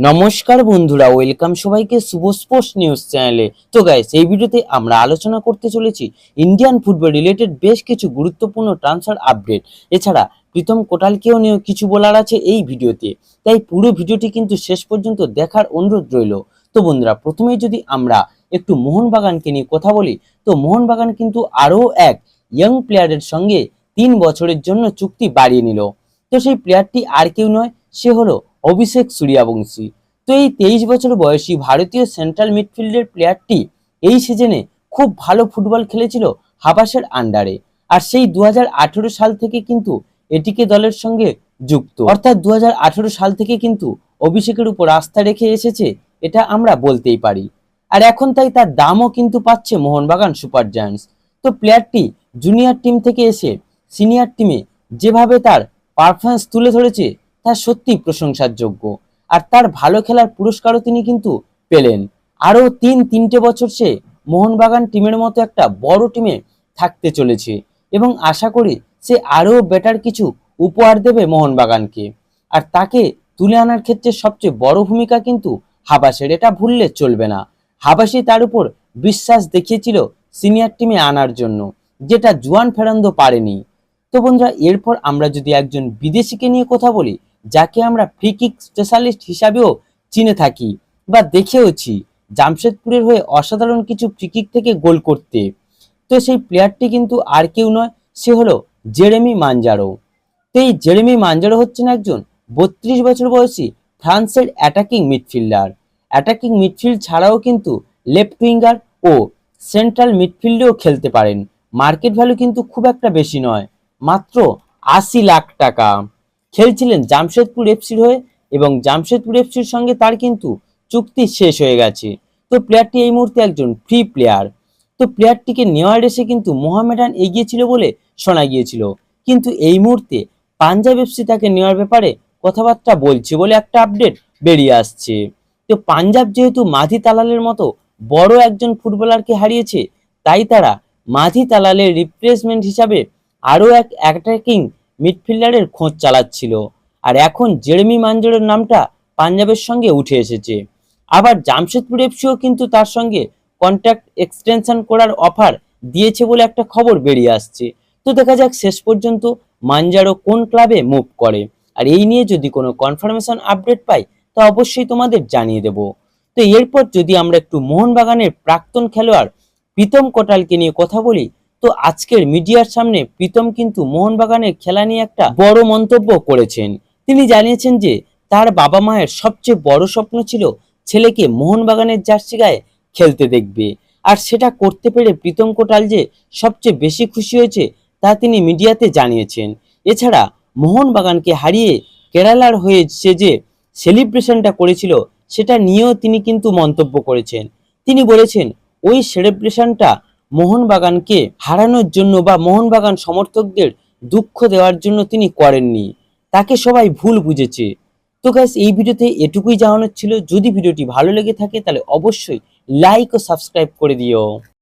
নমস্কার বন্ধুরা, ওয়েলকাম সবাইকে শুভ স্পোর্টস নিউজ চ্যানেলে। তো গাইস এই ভিডিওতে আমরা আলোচনা করতে চলেছি ইন্ডিয়ান ফুটবল রিলেটেড বেশ কিছু গুরুত্বপূর্ণ ট্রান্সফার আপডেট এছাড়া প্রীতম কোটালকেও নিয়ে কিছু বলার আছে এই ভিডিওতে। তাই পুরো ভিডিওটি কিন্তু শেষ পর্যন্ত দেখার অনুরোধ রইল। তো বন্ধুরা, প্রথমেই যদি আমরা একটু মোহনবাগানকে নিয়ে কথা বলি, তো মোহনবাগান কিন্তু আরও এক ইয়ং প্লেয়ারের সঙ্গে তিন বছরের জন্য চুক্তি বাড়িয়ে নিল। তো সেই প্লেয়ারটি আর কেউ নয়, সে হলো অভিষেক সূর্যাবংশী। তো এই তেইশ বছর বয়সী ভারতীয় সেন্ট্রাল মিডফিল্ডের প্লেয়ারটি এই সিজনে খুব ভালো ফুটবল খেলেছিল হাবাসের আন্ডারে আর সেই দু হাজার আঠেরো সাল থেকে কিন্তু এটিকে দলের সঙ্গে যুক্ত। অর্থাৎ দু হাজার আঠেরো সাল থেকে কিন্তু অভিষেকের উপর আস্থা রেখে এসেছে, এটা আমরা বলতেই পারি। আর এখন তাই তার দামও কিন্তু পাচ্ছে মোহনবাগান সুপার জায়ান্টস। তো প্লেয়ারটি জুনিয়র টিম থেকে এসে সিনিয়র টিমে যেভাবে তার পারফরমেন্স তুলে ধরেছে তা সত্যি প্রশংসার যোগ্য আর তার ভালো খেলার পুরস্কারও তিনি কিন্তু পেলেন। আরও তিন তিনটে বছর সে মোহনবাগান টিমের মতো একটা বড় টিমে থাকতে চলেছে এবং আশা করি সে আরও বেটার কিছু উপহার দেবে মোহনবাগানকে। আর তাকে তুলে আনার ক্ষেত্রে সবচেয়ে বড় ভূমিকা কিন্তু হাবাসের, এটা ভুললে চলবে না। হাবাসি তার উপর বিশ্বাস দেখিয়েছিল সিনিয়র টিমে আনার জন্য, যেটা জুয়ান ফেরান্দো পারেনি। তো বন্ধুরা, এরপর আমরা যদি একজন বিদেশিকে নিয়ে কথা বলি যাকে আমরা ফ্রি কিক স্পেশালিস্ট হিসাবেও চিনে থাকি বা দেখেওছি, জামশেদপুরের হয়ে অসাধারণ কিছু ফ্রি কিক থেকে গোল করতে। তো সেই প্লেয়ারটি কিন্তু আর কেউ নয়, সে হলো জেরেমি মানজারো তো এই জেরেমি মানজারো হচ্ছেন একজন বত্রিশ বছর বয়সী ফ্রান্সের অ্যাটাকিং মিডফিল্ডার। অ্যাটাকিং মিডফিল্ড ছাড়াও কিন্তু লেফট উইঙ্গার ও সেন্ট্রাল মিডফিল্ডেও খেলতে পারেন। মার্কেট ভ্যালু কিন্তু খুব একটা বেশি নয়, মাত্র আশি লাখ টাকা। খেলছিলেন জামশেদপুর এফসির হয়ে এবং জামশেদপুর এফসির সঙ্গে তার কিন্তু চুক্তি শেষ হয়ে গেছে। তো প্লেয়ারটি এই মুহূর্তে একজন ফ্রি প্লেয়ার তো প্লেয়ারটিকে নেওয়ার এসে কিন্তু মোহামেডান এগিয়েছিল বলে শোনা গিয়েছিল। কিন্তু এই মুহূর্তে পাঞ্জাব এফসি তাকে নেওয়ার ব্যাপারে কথাবার্তা বলছে বলে একটা আপডেট বেরিয়ে আসছে। তো পাঞ্জাব যেহেতু মাধি তালালের মতো বড় একজন ফুটবলারকে হারিয়েছে, তাই তারা মাধি তালালের রিপ্লেসমেন্ট হিসাবে আরও এক অ্যাটাকিং মিডফিল্ডারের খোঁজ চালাচ্ছিল। আর এখন জেরেমি মাঞ্জরের নামটা পাঞ্জাবের সঙ্গে উঠে এসেছে। আবার জামশেদপুর এফসিও কিন্তু তার সঙ্গে কন্ট্রাক্ট এক্সটেনশন করার অফার দিয়েছে বলে একটা খবর বেরিয়ে আসছে। তো দেখা যাক শেষ পর্যন্ত মাঞ্জারো কোন ক্লাবে মুভ করে। আর এই নিয়ে যদি কোনো কনফার্মেশন আপডেট পাই, তা অবশ্যই তোমাদের জানিয়ে দেব। তো এরপর যদি আমরা একটু মোহনবাগানের প্রাক্তন খেলোয়াড় প্রীতম কোটালকে নিয়ে কথা বলি তো আজকের মিডিয়ার সামনে প্রীতম কিন্তু মোহনবাগানের খেলা নিয়ে একটা বড় মন্তব্য করেছেন। তিনি জানিয়েছেন যে, তার বাবা মায়ের সবচেয়ে বড় স্বপ্ন ছিল ছেলেকে মোহনবাগানের জার্সি গায়ে খেলতে দেখবে। আর সেটা করতে পেরে প্রীতম কোটাল যে সবচেয়ে বেশি খুশি হয়েছে, তা তিনি মিডিয়াতে জানিয়েছেন। এছাড়া মোহনবাগানকে হারিয়ে কেরালার হয়ে সে যে সেলিব্রেশনটা করেছিল, সেটা নিয়েও তিনি কিন্তু মন্তব্য করেছেন। তিনি বলেছেন, ওই সেলিব্রেশনটা মোহনবাগানকে হারানোর জন্য বা মোহনবাগান সমর্থকদের দুঃখ দেওয়ার জন্য তিনি করেননি। তাকে সবাই ভুল বুঝেছে। তো গ্যাস এই ভিডিওতে এটুকুই জানানোর ছিল। যদি ভিডিওটি ভালো লেগে থাকে, তাহলে অবশ্যই লাইক ও সাবস্ক্রাইব করে দিও।